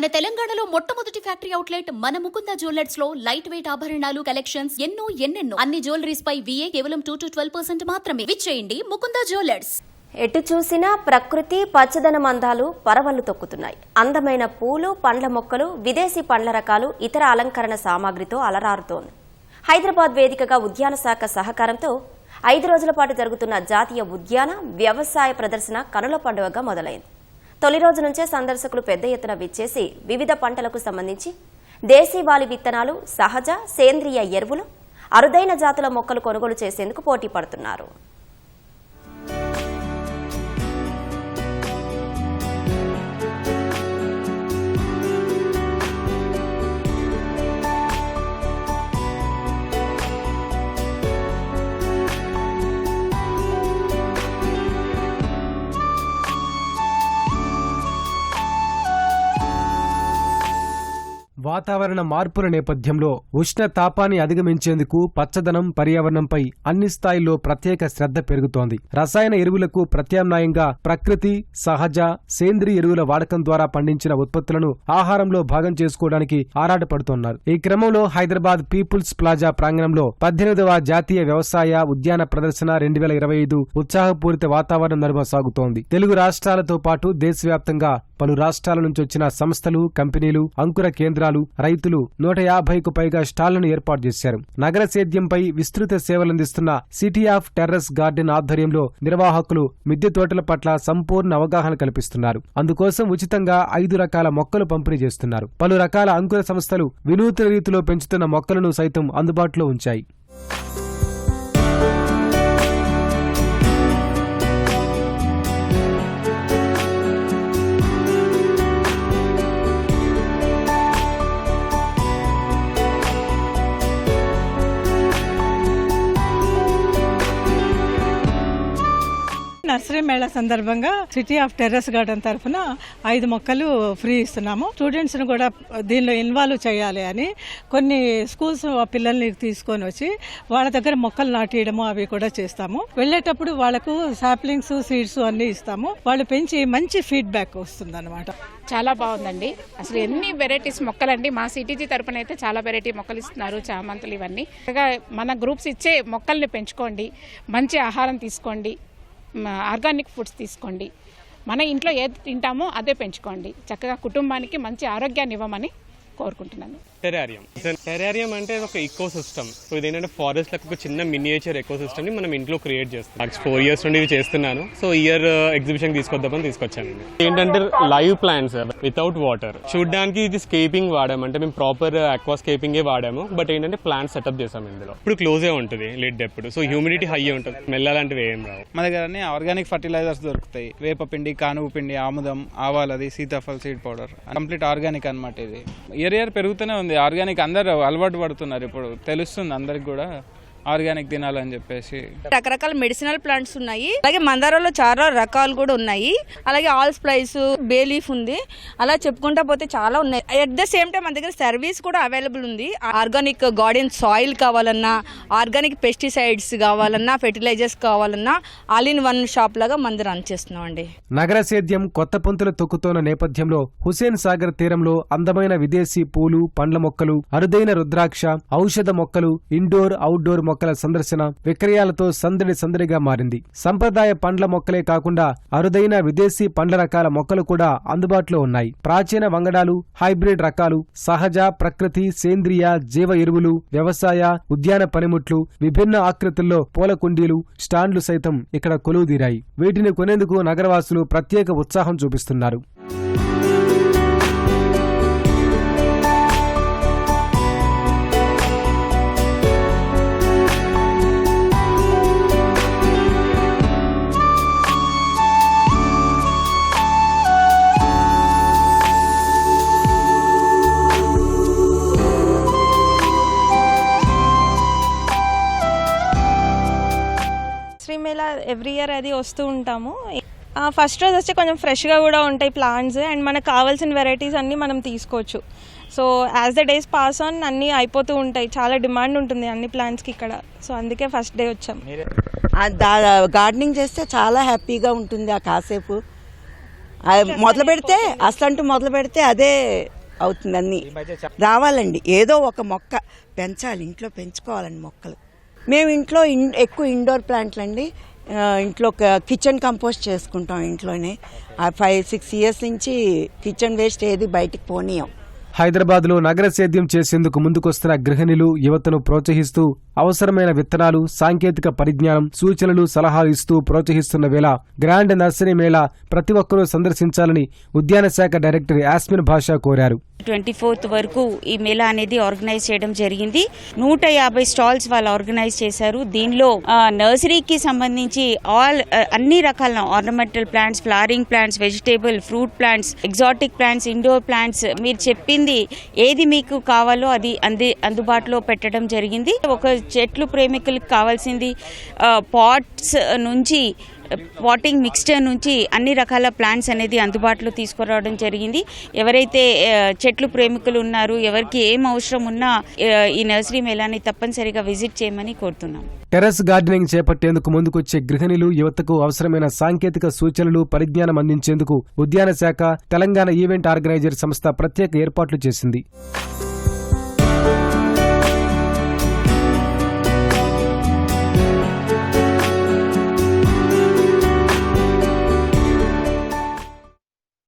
మన తెలంగాణలో మొట్టమొదటి ఫ్యాక్టరీ అవుట్లెట్ మన ముకుంద జ్యువెలర్స్లో లైట్ వెయిట్ ఆభరణాలు కలెక్షన్స్ ఎన్నో ఎన్నెన్నో. అన్ని జ్యువెలరీస్ పై విఏ కేవలం టూ టు ట్వెల్వ్ పర్సెంట్ మాత్రమే. విచ్చేయండి ముకుంద జ్యువెలర్స్. ఎటు చూసినా ప్రకృతి పచ్చదనం అందాలు పరవళ్ళు తొక్కుతున్నాయి. అందమైన పూలు పండ్ల మొక్కలు విదేశీ పండ్ల రకాలు ఇతర అలంకరణ సామాగ్రితో అలరారుతోంది. హైదరాబాద్ వేదికగా ఉద్యాన శాఖ సహకారంతో ఐదు రోజుల పాటు జరుగుతున్న జాతీయ ఉద్యాన వ్యవసాయ ప్రదర్శన కనుల పండుగగా మొదలైంది. తొలి రోజు నుంచే సందర్శకులు పెద్ద ఎత్తున విచ్చేసి వివిధ పంటలకు సంబంధించి దేశీవాలి విత్తనాలు సహజ సేంద్రియ ఎరువులు అరుదైన జాతుల మొక్కలు కొనుగోలు చేసేందుకు పోటీ పడుతున్నారు. వాతావరణ మార్పుల నేపథ్యంలో ఉష్ణ తాపాన్ని అధిగమించేందుకు పచ్చదనం పర్యావరణంపై అన్ని స్థాయిల్లో ప్రత్యేక శ్రద్ధ పెరుగుతోంది. రసాయన ఎరువులకు ప్రత్యామ్నాయంగా ప్రకృతి సహజ సేంద్రియ ఎరువుల వాడకం ద్వారా పండించిన ఉత్పత్తులను ఆహారంలో భాగం చేసుకోవడానికి ఆరాటపడుతున్నారు. ఈ క్రమంలో హైదరాబాద్ పీపుల్స్ ప్లాజా ప్రాంగణంలో పద్దెనిమిదవ జాతీయ వ్యవసాయ ఉద్యాన ప్రదర్శన రెండు వేల ఇరవై ఐదు ఉత్సాహపూరిత వాతావరణం నడుమ సాగుతోంది. తెలుగు రాష్ట్రాలతో పాటు దేశవ్యాప్తంగా పలు రాష్ట్రాల నుంచి వచ్చిన సంస్థలు కంపెనీలు అంకుర కేంద్రాలు రైతులు నూట యాభైకు పైగా స్టాళ్ళను ఏర్పాటు చేశారు. నగర సేద్యంపై విస్తృత సేవలందిస్తున్న సిటీ ఆఫ్ టెర్రస్ గార్డెన్ ఆధ్వర్యంలో నిర్వాహకులు మిద్దె తోటల పట్ల సంపూర్ణ అవగాహన కల్పిస్తున్నారు. అందుకోసం ఉచితంగా ఐదు రకాల మొక్కలు పంపిణీ చేస్తున్నారు. పలు రకాల అంకుర సంస్థలు వినూత్న రీతిలో పెంచుతున్న మొక్కలను సైతం అందుబాటులో ఉంచాయి. నర్సరీ మేళా సందర్భంగా సిటీ ఆఫ్ టెర్రస్ గార్డెన్ తరఫున ఐదు మొక్కలు ఫ్రీ ఇస్తున్నాము. స్టూడెంట్స్ను కూడా దీనిలో ఇన్వాల్వ్ చేయాలి అని కొన్ని స్కూల్స్ పిల్లల్ని తీసుకొని వచ్చి వాళ్ళ దగ్గర మొక్కలు నాటియడము అవి కూడా చేస్తాము. వెళ్ళేటప్పుడు వాళ్ళకు సాప్లింగ్స్ సీడ్స్ అన్ని ఇస్తాము. వాళ్ళు పెంచి మంచి ఫీడ్బ్యాక్ వస్తుంది చాలా బాగుందండి. అసలు ఎన్ని వెరైటీస్ మొక్కలండి. మా సిటీజీ తరపున అయితే చాలా వెరైటీ మొక్కలు ఇస్తున్నారు చామంతులు ఇవన్నీ. మన గ్రూప్స్ ఇచ్చే మొక్కల్ని పెంచుకోండి. మంచి ఆహారం తీసుకోండి. ఆర్గానిక్ ఫుడ్స్ తీసుకోండి. మన ఇంట్లో ఏది తింటామో అదే పెంచుకోండి. చక్కగా కుటుంబానికి మంచి ఆరోగ్యాన్ని ఇవ్వమని కోరుకుంటున్నాను. టెరారియం టెరారియం అంటే ఒక ఈకో సిస్టమ్ సో ఇది ఏంటంటే ఫారెస్ట్లకు ఒక చిన్న మినియేచర్ ఎకో సిస్టమ్ని మనం ఇంట్లో క్రియేట్ చేస్తాం. నెక్స్ట్ ఫోర్ ఇయర్స్ నుండి ఇవి చేస్తున్నాను. సో ఇయర్ ఎగ్జిబిషన్ తీసుకొద్దామని తీసుకొచ్చానండి ఏంటంటే లైవ్ ప్లాంట్స్ వితౌట్ వాటర్ చూడడానికి ఇది స్కేపింగ్ వాడాము. అంటే మేము ప్రాపర్ అక్వా స్కేపింగ్ వాడాము. బట్ ఏంటంటే ప్లాంట్ సెటప్ చేసాము ఇందులో. ఇప్పుడు క్లోజే ఉంటుంది లిడ్ ఎప్పుడు. సో హ్యూమిడిటీ హై ఉంటుంది. స్మెల్ అలాంటివి ఏం రావు. మన దగ్గర అన్ని ఆర్గానిక్ ఫర్టిలైజర్స్ దొరుకుతాయి. వేపపిండి కానుగు పిండి ఆముదం ఆవాలది sitaphal seed powder complete organic అన్నమాట ఇది. కెరియర్ పెరుగుతూనే ఉంది. ఆర్గానిక్ అందరు అలవాటు పడుతున్నారు ఇప్పుడు. తెలుస్తుంది అందరికి కూడా. ఆర్గానిక్ తినాలని చెప్పేసి. రకరకాల మెడిసినల్ ప్లాంట్స్ ఉన్నాయి. అలాగే మందారాలో చాలా రకాలు కూడా ఉన్నాయి. అలాగే ఆల్ స్ప్లైస్ బేలీఫ్ ఉంది. అలా చెప్పుకుంటా పోతే చాలా ఉన్నాయి. అట్ ద సేమ్ టైం మన దగ్గర సర్వీస్ కూడా అవైలబుల్ ఉంది. ఆర్గానిక్ గార్డెన్ సాయిల్ కావాలన్నా ఆర్గానిక్ పెస్టిసైడ్స్ కావాలన్నా ఫెర్టిలైజర్స్ కావాలన్నా ఆల్ ఇన్ వన్ షాప్ లాగా మంది రన్ చేస్తున్నాం అండి నగర సేద్యం కొత్త పొంతులు తొక్కుతోన్న నేపథ్యంలో హుసేన్ సాగర్ తీరంలో అందమైన విదేశీ పూలు పండ్ల మొక్కలు అరుదైన రుద్రాక్ష ఔషధ మొక్కలు ఇండోర్ అవుట్డోర్ మొక్కల సందర్శన విక్రయాలతో సందడి సందడిగా మారింది. సంప్రదాయ పండ్ల మొక్కలే కాకుండా అరుదైన విదేశీ పండ్ల రకాల మొక్కలు కూడా అందుబాటులో ఉన్నాయి. ప్రాచీన వంగడాలు హైబ్రిడ్ రకాలు సహజ ప్రకృతి సేంద్రియ జీవ ఎరువులు వ్యవసాయ ఉద్యాన పనిముట్లు విభిన్న ఆకృతుల్లో పూల కుండీలు స్టాండ్లు సైతం ఇక్కడ కొలువుదీరాయి. వీటిని కొనేందుకు నగరవాసులు ప్రత్యేక ఉత్సాహం చూపిస్తున్నారు. ఎవ్రీ ఇయర్ అది వస్తూ ఉంటాము. ఆ, ఫస్ట్ రోజు వచ్చి కొంచెం ఫ్రెష్గా కూడా ఉంటాయి ప్లాంట్స్. అండ్ మనకు కావాల్సిన వెరైటీస్ అన్నీ మనం తీసుకోవచ్చు. So as the days pass on అన్నీ అయిపోతూ ఉంటాయి. చాలా డిమాండ్ ఉంటుంది అన్ని ప్లాంట్స్కి ఇక్కడ. సో అందుకే ఫస్ట్ డే వచ్చాం. గార్డెనింగ్ చేస్తే చాలా హ్యాపీగా ఉంటుంది ఆ కాసేపు. మొదలు పెడితే అసలంటూ మొదలు పెడితే అదే అవుతుంది అన్ని. రావాలండి. ఏదో ఒక మొక్క పెంచాలి. ఇంట్లో పెంచుకోవాలండి మొక్కలు. మేము ఇంట్లో ఇన్ ఎక్కువ ఇండోర్ ప్లాంట్లు అండి ఇంట్లో కిచెన్ కంపోస్ట్ చేసుకుంటాం ఇంట్లోనే. ఆ ఫైవ్ సిక్స్ ఇయర్స్ నుంచి కిచెన్ వేస్ట్ ఏది బయటికి పోనీయం. హైదరాబాద్లో నగర సేద్యం చేసేందుకు ముందుకొస్తున్న గృహిణులు యువతను ప్రోత్సహిస్తూ అవసరమైన విత్తనాలు సాంకేతిక పరిజ్ఞానం సూచనలు సలహాలు ఇస్తూ ప్రోత్సహిస్తున్న వేళ గ్రాండ్ నర్సరీ మేళా ప్రతి ఒక్కరూ సందర్శించాలని ఉద్యాన శాఖ డైరెక్టర్ యాస్మిన్ భాషా కోరారు. ట్వంటీ ఫోర్త్ వరకు ఈ మేళా అనేది ఆర్గనైజ్ చేయడం జరిగింది. నూట యాభై స్టాల్స్ వాళ్ళు ఆర్గనైజ్ చేశారు. దీనిలో ఆ, నర్సరీకి సంబంధించి ఆల్ అన్ని రకాల ornamental plants flowering plants vegetable fruit plants exotic plants indoor plants మీరు చెప్పింది ఏది మీకు కావాలో అది అంది అందుబాటులో పెట్టడం జరిగింది. ఒక చెట్లు ప్రేమికులకు కావాల్సింది పాట్స్ నుంచి పాటింగ్ మిక్స్చర్ నుంచి అన్ని రకాల ప్లాంట్స్ అనేది అందుబాటులో తీసుకురావడం జరిగింది. ఎవరైతే చెట్లు ప్రేమికులు ఉన్నారు ఎవరికి ఏం అవసరం ఉన్నా ఈ నర్సరీ మేళాన్ని తప్పనిసరిగా విజిట్ చేయమని కోరుతున్నాం. టెర్రస్ గార్డెనింగ్ చేపట్టేందుకు ముందుకొచ్చే గృహిణులు యువతకు అవసరమైన సాంకేతిక సూచనలు పరిజ్ఞానం అందించేందుకు ఉద్యాన శాఖ తెలంగాణ ఈవెంట్ ఆర్గనైజర్ సంస్థ ప్రత్యేక ఏర్పాట్లు చేసింది.